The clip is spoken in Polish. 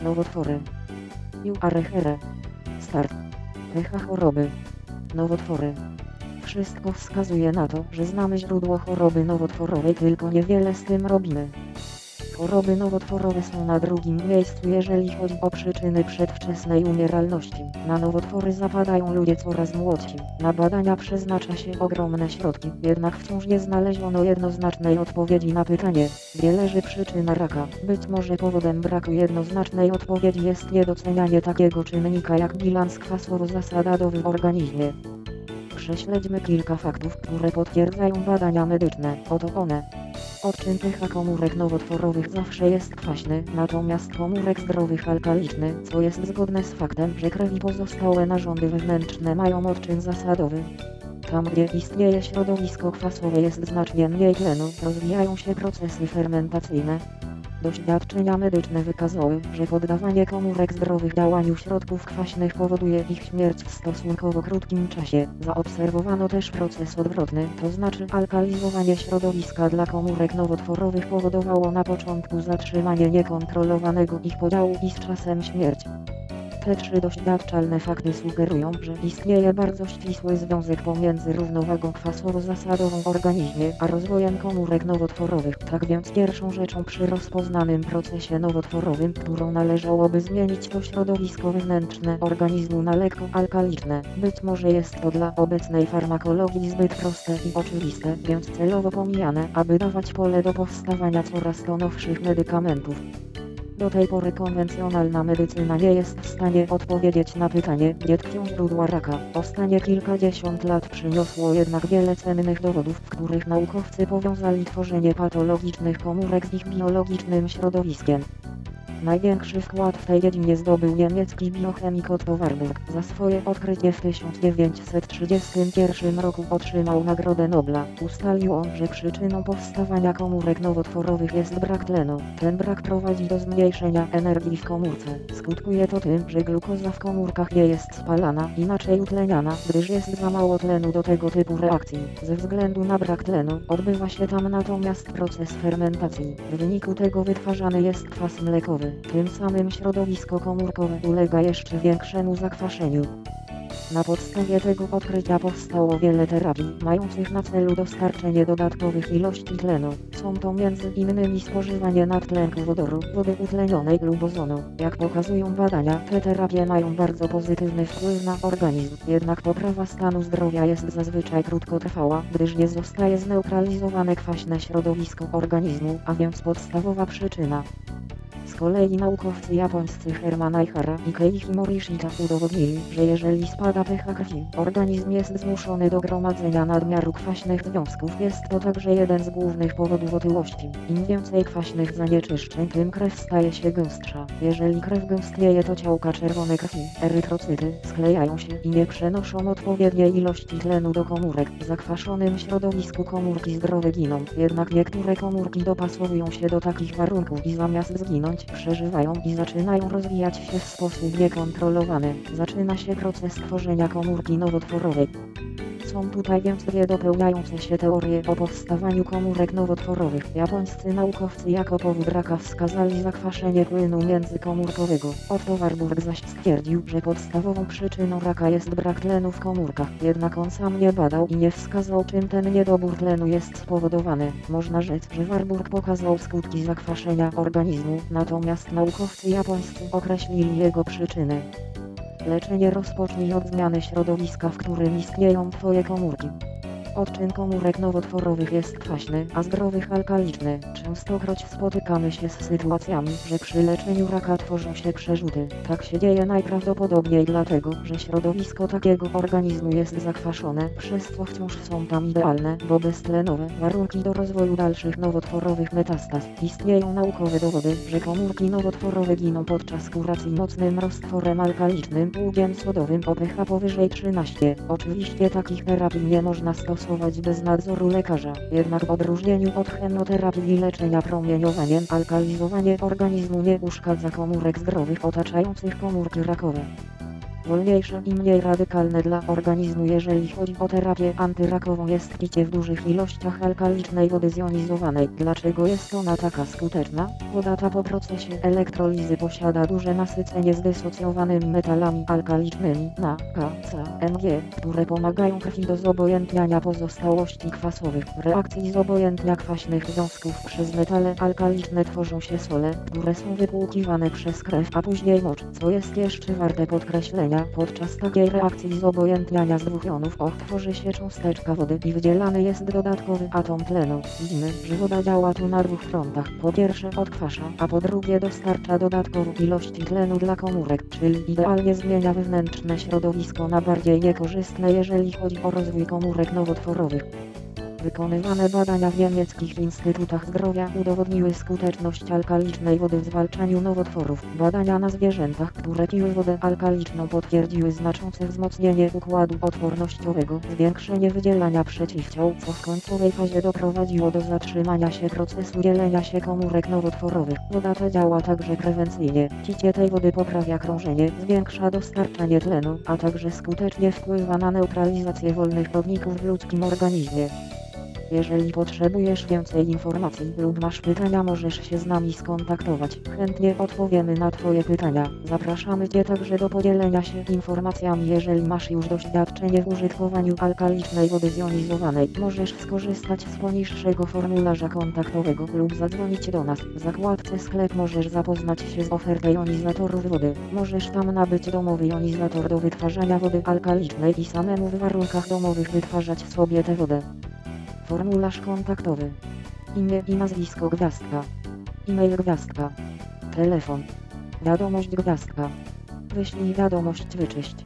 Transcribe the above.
Nowotwory. Juarechere. Start. Pecha choroby. Nowotwory. Wszystko wskazuje na to, że znamy źródło choroby nowotworowej, tylko niewiele z tym robimy. Choroby nowotworowe są na drugim miejscu, jeżeli chodzi o przyczyny przedwczesnej umieralności. Na nowotwory zapadają ludzie coraz młodsi. Na badania przeznacza się ogromne środki, jednak wciąż nie znaleziono jednoznacznej odpowiedzi na pytanie, gdzie leży przyczyna raka. Być może powodem braku jednoznacznej odpowiedzi jest niedocenianie takiego czynnika jak bilans kwasowo-zasadadowy w organizmie. Prześledźmy kilka faktów, które potwierdzają badania medyczne. Oto one. Odczyn pH komórek nowotworowych zawsze jest kwaśny, natomiast komórek zdrowych alkaliczny, co jest zgodne z faktem, że krew i pozostałe narządy wewnętrzne mają odczyn zasadowy. Tam, gdzie istnieje środowisko kwasowe jest znacznie mniej tlenu, rozwijają się procesy fermentacyjne. Doświadczenia medyczne wykazały, że poddawanie komórek zdrowych działaniu środków kwaśnych powoduje ich śmierć w stosunkowo krótkim czasie. Zaobserwowano też proces odwrotny, to znaczy alkalizowanie środowiska dla komórek nowotworowych powodowało na początku zatrzymanie niekontrolowanego ich podziału i z czasem śmierć. Te trzy doświadczalne fakty sugerują, że istnieje bardzo ścisły związek pomiędzy równowagą kwasowo-zasadową w organizmie, a rozwojem komórek nowotworowych. Tak więc pierwszą rzeczą przy rozpoznanym procesie nowotworowym, którą należałoby zmienić to środowisko wewnętrzne organizmu na lekko alkaliczne. Być może jest to dla obecnej farmakologii zbyt proste i oczywiste, więc celowo pomijane, aby dawać pole do powstawania coraz to nowszych medykamentów. Do tej pory konwencjonalna medycyna nie jest w stanie odpowiedzieć na pytanie, tkwią źródła raka. Ostatnie kilkadziesiąt lat przyniosło jednak wiele cennych dowodów, w których naukowcy powiązali tworzenie patologicznych komórek z ich biologicznym środowiskiem. Największy wkład w tej dziedzinie zdobył niemiecki biochemik Otto Warburg. Za swoje odkrycie w 1931 roku otrzymał Nagrodę Nobla. Ustalił on, że przyczyną powstawania komórek nowotworowych jest brak tlenu. Ten brak prowadzi do zmniejszenia energii w komórce. Skutkuje to tym, że glukoza w komórkach nie jest spalana, inaczej utleniana, gdyż jest za mało tlenu do tego typu reakcji. Ze względu na brak tlenu, odbywa się tam natomiast proces fermentacji. W wyniku tego wytwarzany jest kwas mlekowy. Tym samym środowisko komórkowe ulega jeszcze większemu zakwaszeniu. Na podstawie tego odkrycia powstało wiele terapii, mających na celu dostarczenie dodatkowych ilości tlenu. Są to innymi spożywanie nadtlenku wodoru, wody utlenionej lub ozonu. Jak pokazują badania, te terapie mają bardzo pozytywny wpływ na organizm, jednak poprawa stanu zdrowia jest zazwyczaj krótkotrwała, gdyż nie zostaje zneutralizowane kwaśne środowisko organizmu, a więc podstawowa przyczyna. Z kolei naukowcy japońscy Herman Aihara i Keiichi Morishita udowodnili, że jeżeli spada pH krwi, organizm jest zmuszony do gromadzenia nadmiaru kwaśnych związków. Jest to także jeden z głównych powodów otyłości. Im więcej kwaśnych zanieczyszczeń, tym krew staje się gęstsza. Jeżeli krew gęstnieje, to ciałka czerwone krwi, erytrocyty, sklejają się i nie przenoszą odpowiedniej ilości tlenu do komórek. W zakwaszonym środowisku komórki zdrowe giną, jednak niektóre komórki dopasowują się do takich warunków i zamiast zginąć, przeżywają i zaczynają rozwijać się w sposób niekontrolowany. Zaczyna się proces tworzenia komórki nowotworowej. Są tutaj więc dopełniające się teorie o powstawaniu komórek nowotworowych. Japońscy naukowcy jako powód raka wskazali zakwaszenie płynu międzykomórkowego. Otto Warburg zaś stwierdził, że podstawową przyczyną raka jest brak tlenu w komórkach. Jednak on sam nie badał i nie wskazał czym ten niedobór tlenu jest spowodowany. Można rzec, że Warburg pokazał skutki zakwaszenia organizmu, natomiast naukowcy japońscy określili jego przyczyny. Leczenie rozpocznij od zmiany środowiska, w którym istnieją Twoje komórki. Odczyn komórek nowotworowych jest kwaśny, a zdrowych alkaliczny. Częstokroć spotykamy się z sytuacjami, że przy leczeniu raka tworzą się przerzuty. Tak się dzieje najprawdopodobniej dlatego, że środowisko takiego organizmu jest zakwaszone, przez co wciąż są tam idealne, bo beztlenowe warunki do rozwoju dalszych nowotworowych metastaz. Istnieją naukowe dowody, że komórki nowotworowe giną podczas kuracji mocnym roztworem alkalicznym, pługiem sodowym o pH powyżej 13. Oczywiście takich terapii nie można stosować bez nadzoru lekarza, jednak w odróżnieniu od chemoterapii i leczenia promieniowaniem, alkalizowanie organizmu nie uszkadza komórek zdrowych otaczających komórki rakowe. Wolniejsze i mniej radykalne dla organizmu. Jeżeli chodzi o terapię antyrakową jest picie w dużych ilościach alkalicznej wody zjonizowanej. Dlaczego jest ona taka skuteczna? Woda ta po procesie elektrolizy posiada duże nasycenie zdysocjowanymi metalami alkalicznymi na K, C, Mg, które pomagają krwi do zobojętniania pozostałości kwasowych. W reakcji zobojętnia kwaśnych związków przez metale alkaliczne tworzą się sole, które są wypłukiwane przez krew, a później mocz. Co jest jeszcze warte podkreślenia, podczas takiej reakcji zobojętniania z dwóch jonów O tworzy się cząsteczka wody i wydzielany jest dodatkowy atom tlenu. Widzimy, że woda działa tu na dwóch frontach. Po pierwsze odkwasza, a po drugie dostarcza dodatkową ilość tlenu dla komórek, czyli idealnie zmienia wewnętrzne środowisko na bardziej niekorzystne jeżeli chodzi o rozwój komórek nowotworowych. Wykonywane badania w niemieckich instytutach zdrowia udowodniły skuteczność alkalicznej wody w zwalczaniu nowotworów. Badania na zwierzętach, które piły wodę alkaliczną potwierdziły znaczące wzmocnienie układu odpornościowego, zwiększenie wydzielania przeciwciał, co w końcowej fazie doprowadziło do zatrzymania się procesu dzielenia się komórek nowotworowych. Woda ta działa także prewencyjnie. Picie tej wody poprawia krążenie, zwiększa dostarczanie tlenu, a także skutecznie wpływa na neutralizację wolnych rodników w ludzkim organizmie. Jeżeli potrzebujesz więcej informacji lub masz pytania możesz się z nami skontaktować. Chętnie odpowiemy na Twoje pytania. Zapraszamy Cię także do podzielenia się informacjami jeżeli masz już doświadczenie w użytkowaniu alkalicznej wody zjonizowanej. Możesz skorzystać z poniższego formularza kontaktowego lub zadzwonić do nas. W zakładce sklep możesz zapoznać się z ofertą jonizatorów wody. Możesz tam nabyć domowy jonizator do wytwarzania wody alkalicznej i samemu w warunkach domowych wytwarzać sobie tę wodę. Formularz kontaktowy. Imię i nazwisko gwiazdka. E-mail gwiazdka. Telefon. Wiadomość gwiazdka. Wyślij wiadomość wyczyść.